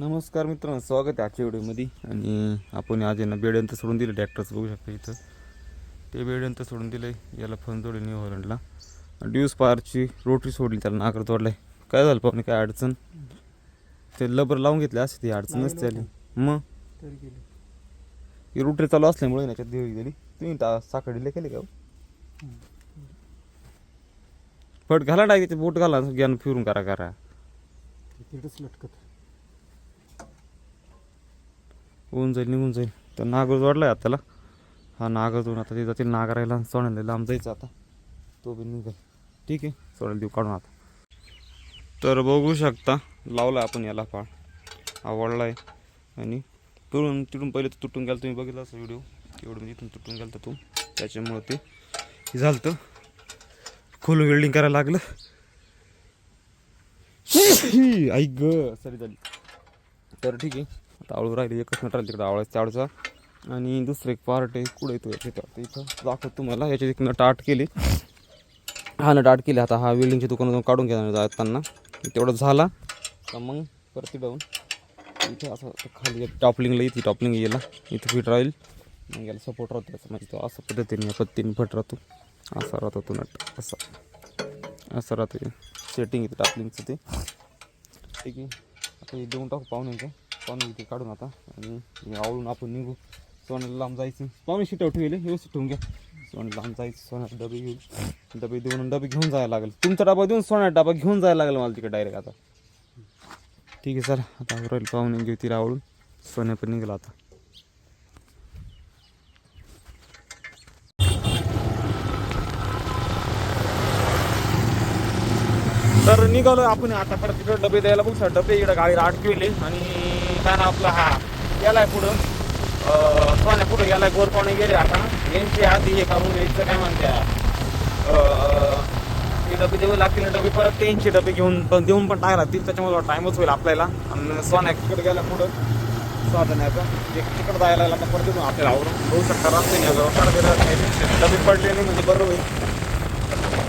नमस्कार मित्रांनो स्वागत आहे आजच्या व्हिडिओमध्ये. आणि आपण आज यांना बेड्यांत सोडून दिलं ट्रॅक्टरचं बघू शकता इथं. ते बेड्यांत सोडून दिलं याला फन जोडे न्यू हॉलंडला ड्यूस पारची रोटरी सोडली त्याला नाकर तोडलाय काय झालं पाहुणे काय अडचण? ते लबर लावून घेतले असते ती अडचण नसते आली मग? ही रोटरी चालू असल्यामुळे याच्यात देवी गेली. तुम्ही ता साखडीला केले का हो? फट घाला त्याचे बोट घाला ज्ञान फिरून करा करा. लटकत. होऊन जाईल निघून जाईल. तर नागर वाढला आहे त्याला हा नागर जोडून आता ते जातील नागरायला सोडायला लांब जायचं आता. तो बी निघेल. ठीक आहे सोडायला देऊ काढून आता. तर बघू शकता लावला आपण याला फाळ आवडला आहे आणि तुटून तिथून पहिले तर तुटून गेला तुम्ही बघितला असं व्हिडिओ एवढं म्हणजे इथून तुटून गेला तो. त्याच्यामुळं ते झालं तर खोल वेल्डिंग करायला लागलं. ऐक ग सरी झाली. तर ठीक आहे. आता राहिली एकच मिनिट राहिली तिकडे आवळायचं चाडचा. आणि दुसरं एक पार्ट आहे कुठं येतो तिथं इथं दाखवतो तुम्हाला. याची एक नट आट केली. हा नट आट केली. आता हा वेल्डिंगच्या दुकानातून काढून घेणार जाताना. तेवढं झाला. तर मग परती डाऊन इथे असं खाली टॉपलिंगला इथे टॉपलिंग याला इथं फिट राहील. मग याला सपोर्ट राहतो त्याचा म्हणजे तो असं पद्धतीने या पद्धतीने फट राहतो. असा राहतो तो नट. असा. असं राहतं. सेटिंग इथे टॉपलिंगचं ते. ठीक आहे. आता हे देऊन टाकू पाहुण्यांचं. पाहुणे इथे काढून आता. आणि आवडून आवळून आपण निघू. सोन्याला लांब जायचं. पाहुणे शिटावर ठेवले. व्यवस्थित ठेवून घ्या. सोन्याला लांब जायचं. सोन्याचा डबे घेऊन डबे देऊन डबे घेऊन जायला लागेल. तुमचा डबा देऊन सोन्याचा डबा घेऊन जायला लागेल मला तिकडे डायरेक्ट आता. ठीक आहे सर आता राहील. पाहुणे घेऊ तिला आवळून. सोन्या पण निघाला आता. तर निघालो आपण. आता परत तिकडे डबे द्यायला बघ. सर डबे इकडे गाडी अडकविले. आणि काय आपला हा. गेलाय पुढं. अं, सोन्या पुढं गेलाय गोरपावणे गेले आता. यांची आधी हे करून घ्यायचं काय म्हणत्या? अं, डबे देऊ लागतील डबे परत त्यांचे डबे घेऊन पण देऊन पण टाकायला लागतील त्याच्यामुळे टाइमच होईल आपल्याला. आणि सोन्या तिकडे गेला पुढं. स्वाधण्याचं एक तिकडं जायला लागला परत तिथून आपल्याला आवडून होऊ शकता रस्ते डबे पडले नाही म्हणजे बरं होईल.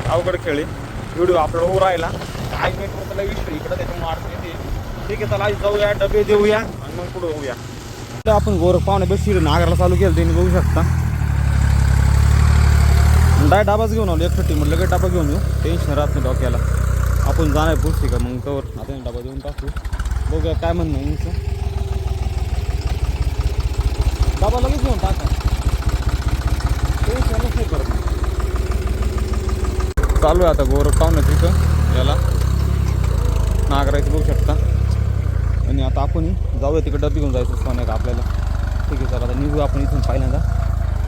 अवघड खेळी व्हिडिओ अपलोड होऊ राहिला. काय मिनिट त्याला विषय इकडं. त्याच्यामुळे अडचण ठीक आहे चला आज जाऊया डबे देऊया आणि मग पुढे होऊया. तर आपण गोरख पाहुणे बेस्ट नागरला चालू केलं त्यांनी बघू शकता. डाय डाबाच घेऊन आलो एक एकटी म्हटलं काही डाबा घेऊन येऊ. टेन्शन राहत नाही डोक्याला. आपण जाणार पुढची का मग तर आता डबा देऊन टाकू. बघूया काय म्हणणं आहे डाबा डबा लगेच घेऊन टाका. टेन्शनच नाही करत चालू आहे आता गोरख पाहुण्या तिथं याला. नागरायचं बघू शकता. आणि आता आपण जाऊया तिकडे डबी घेऊन जायचं सोन्या का आपल्याला. ठीक आहे चला आता निघू आपण इथून पहिल्यांदा.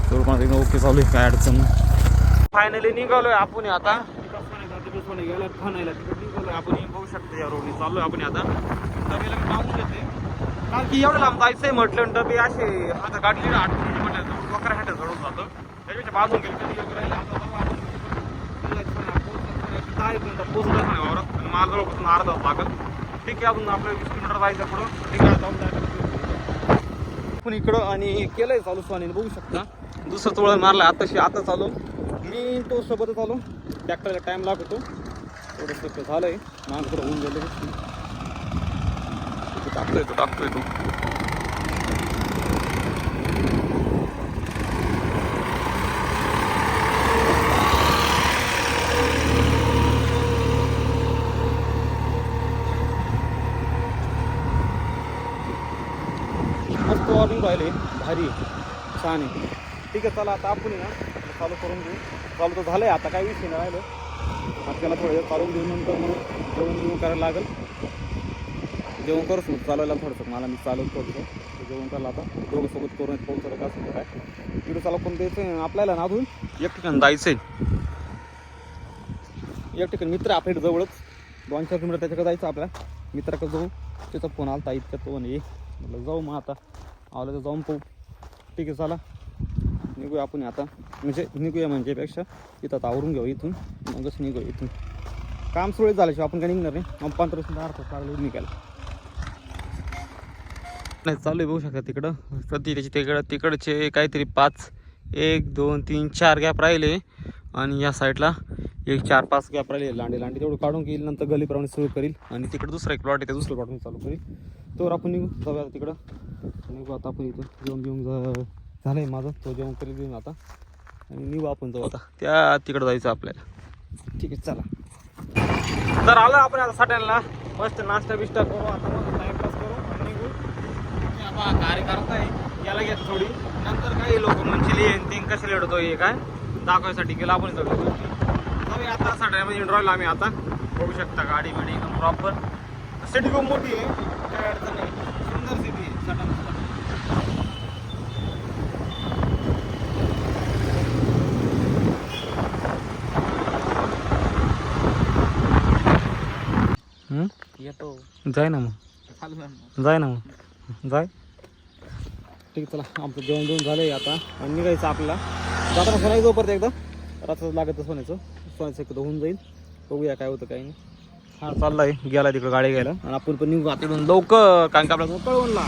गोरपाण्यात एकदम ओके चालू आहे काय अडचण फायनली निघालोय आपण आता. गेला तिकडे निघालोय आपण बघू शकतो या रोडने चाललोय आपण आता. डबेला मी पाहून घेते कारण की एवढं लांब जायचंय म्हटलं डबे असे आता गाडीला आठवण म्हटलं वक्र हॅट जातं. त्याच्यापेक्षा बाजून गेलं नाही वावरात. आणि मला जवळपासून अर्धा लागेल. ठीक आहे अजून आपलं वीस किलोमीटर जायचं पुढं. ठीक आहे जाऊन जायचं आपण इकडं आणि केलंय चालू स्वानीने बघू शकता. दुसरं चोळण मारलं आताशी आता चालू. मी तो सोबतच आलो. ट्रॅक्टरला टाईम लागतो. थोडं सोपं झालंय. माग थोडं होऊन गेलं. टाकतोय तो टाकतोय तो. मस्त राहिले. भारी छान आहे. ठीक आहे चला आता आपण ना चालू करून घेऊ. चालू तर झालं आहे आता काय विषय नाही राहिलं. आपल्याला थोडं वेळ चालवून घेऊन नंतर मग जेवण जेवण करायला लागेल. जेवण करूच मग चालवायला थोडंसं. मला मी चालवत थोडंसं जेवण करायला आता दोघं सोबत करून पाऊस का असं काय. तिकडे चालू करून द्यायचं आपल्याला ना अजून? एक ठिकाण जायचं आहे एक ठिकाण मित्र आपल्या इथं जवळच. दोन चार किलोमीटर त्याच्याकडे जायचं आपल्या मित्राकडे जाऊ. त्याचा फोन आला इतक्यात तो म्हणे म्हटलं जाऊ मग आता. आवलं तर जाऊन पाहू. ठीक आहे चला. निघूया आपण आता. म्हणजे निघूया म्हणजेपेक्षा इथं आता आवरून घेऊ इथून. मगच निघू इथून. काम सुरळीत झाल्याशिवाय आपण काय निघणार नाही. मग पंधरा मिनिटं अर्धा तास लागले निघायला. नाही चालू आहे बघू शकता तिकडं. कधी त्याची तिकडं तिकडचे काहीतरी पाच एक दोन तीन चार गॅप राहिले. आणि या साईडला एक चार पाच गॅप राहिले. लांडे लांडे तेवढं काढून घेईल. नंतर गलीप्रमाणे सुरू करील. आणि तिकडे दुसरा एक प्लॉट आहे त्या दुसऱ्या प्लॉट चालू करील. तर आपण निघू. जाऊया तिकडं. निघू आता आपण इथं. जेवण बिवून झा- झालंय माझं. तो जेवण करी देऊन आता. आणि निघू आपण जाऊ आता. त्या तिकडं जायचं आपल्याला. ठीक आहे चला. तर आलं आपण आता साठ्याला मस्त नाश्ता बिष्टा करू. आता मग टाइमपास करू आणि निघू. की आता कार्यकर्ता आहे याला घेत थोडी. नंतर काही लोक म्हणशील ये ते कशा लढतो हे काय? दाखवायसाठी गेला आपण सगळं गोष्टी जाऊया आता साठ्यामध्ये इंड्रॉयला आम्ही आता. बघू शकता गाडी गाडी एकदम प्रॉपर सिटी खूप मोठी आहे. काय अडचण नाही. सुंदर सिटी आहे साठा येतो. जाय ना मग. जाय ना मग. जाय. ठीक चला. आमचं जेवण जेवण झालं आहे आता. आणि निघायचं आपल्याला. जाताना सोनायचं परत एकदा. रात्र लागतं सोन्याचं. सोन्याचं एकदा होऊन जाईल. बघूया काय होतं काही नाही. हा चाललाय. गेला तिकडं गाडी घ्यायला. आणि आपण पण निघू आता इकडून लवकर कारण का आपल्याला कळवणला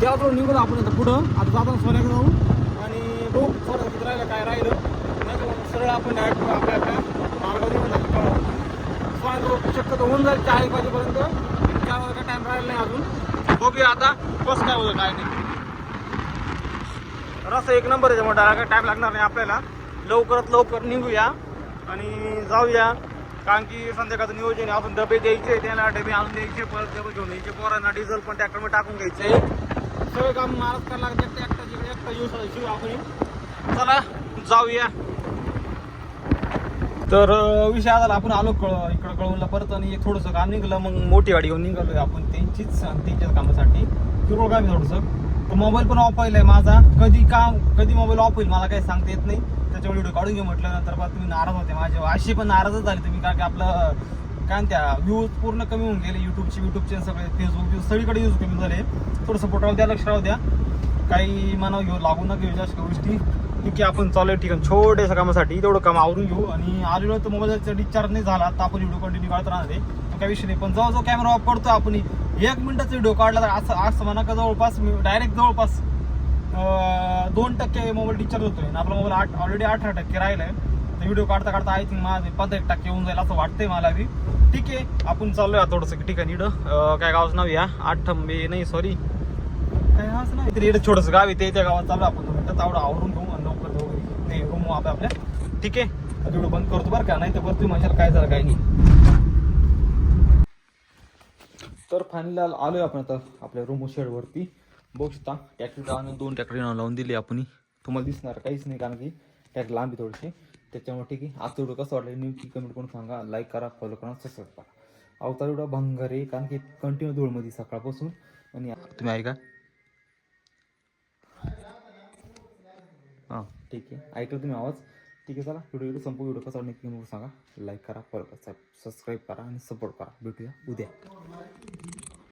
त्याकडून निघू आपण आता पुढं. आता जाताना सोन्याकडे जाऊ. आणि बघू थोडं राहिलं काय राहिलं. नाही सरळ आपण डायरेक्ट आपल्या आपल्या मार्गावर निघून शक्यतो होऊन जाईल चार एक वाजेपर्यंत त्यावर काय टाईम राहिला नाही अजून. बघूया आता कसं काय होतं काय नाही. रस्ता एक नंबर आहे त्यामुळे काय टाईम लागणार नाही आपल्याला. लवकरात लवकर निघूया. आणि जाऊया. कारण की संध्याकाळचं नियोजन आहे. आपण डबे द्यायचे त्याला डबे आणून द्यायचे परत डबे घेऊन यायचे. पोरांना डिझेल पण ट्रॅक्टरमध्ये टाकून घ्यायचे. सगळे काम महाराज करायला लागते एकटा जिकडे एकटा येऊ शिव आपण. चला जाऊया. तर विषय आला आपण आलो कळ इकडं कळवलं परत आणि थोडंसं काम निघलं. मग मोठी गाडी घेऊन निघालो आपण. त्यांचीच त्यांच्याच कामासाठी. किरकोळ काम थोडंसं. मोबाईल पण ऑफ आहे माझा. कधी काम कधी मोबाईल ऑफ होईल मला काही सांगता येत नाही. त्याच्यामुळे व्हिडिओ काढून घेऊ म्हटलं नंतर बा तुम्ही नाराज होते माझे. अशी पण नाराजच झाली तुम्ही कारण की आपलं काय त्या व्ह्यूज पूर्ण कमी होऊन गेले. युट्यूबचे युट्यूबचे सगळे फेसबुक सगळीकडे यूज कमी झाले. थोडं सपोर्ट राहू द्या लक्ष राहू द्या. काही मनावर घेऊ लागू नका घेऊ जास्त गोष्टी. ठीक आहे आपण चालू ठिकाण. छोट्याशा कामासाठी तेवढं काम आवरून घेऊ. आणि आलेलो तर मोबाईलचा रिचार्ज नाही झाला. तर आपण व्हिडिओ कंटिन्यू काढत राहणार आहे. काही विषय नाही. पण जवळजवळ जो कॅमेरा ऑफ करतो आपण एक मिनिटाचा व्हिडिओ काढला तर असं असं म्हणा का जवळपास डायरेक्ट जवळपास दोन टक्के मोबाईल डिचार्ज होतोय. आणि आपला मोबाईल आठ ऑलरेडी अठरा टक्के राहिलाय. तर व्हिडिओ काढता काढता आय थिंक माझे पंधरा एक टक्के होऊन जाईल असं वाटतंय मला बी. ठीक आहे आपण चाललोय आता थोडंसं ठिकाणी आहे अं, काय गावाचं नाव या? आठंबे नाही सॉरी काय गावचं नाही तरी इडं छोटंसं गाव आहे ते त्या गावात चालू आपण. दोन आवडं आवरून घेऊ आणि लवकर जाऊ नाही रूम आपल्या आपल्या. ठीक आहे व्हिडिओ बंद करतो बरं का? नाही तर परत माझ्याला काय झालं काय नाही. तर फायनल आलो आपण आता आपल्या रूम शेडवरती बघू शकता ट्रॅक्टर लावून दोन ट्रॅक्टर लावून दिली आपण. तुम्हाला दिसणार काहीच नाही कारण की ट्रॅक्टर लांबी थोडीशी. त्याच्यामुळे ठीक आहे. आजचं व्हिडिओ कसं वाटलं न्यू कमेंट करून सांगा. लाईक करा फॉलो करा सबस्क्राईब करा. अवतार एवढा भंगार आहे कारण की कंटिन्यू धूळमध्ये सकाळपासून. आणि तुम्ही ऐका हां ठीक आहे. ऐकलं तुम्ही आवाज? ठीक आहे चला. व्हिडिओ व्हिडिओ संपूर्ण व्हिडिओ कसा नक्की सांगा. लाईक करा फॉलो करा सबस्क्राईब करा आणि सपोर्ट करा. भेटूया उद्या.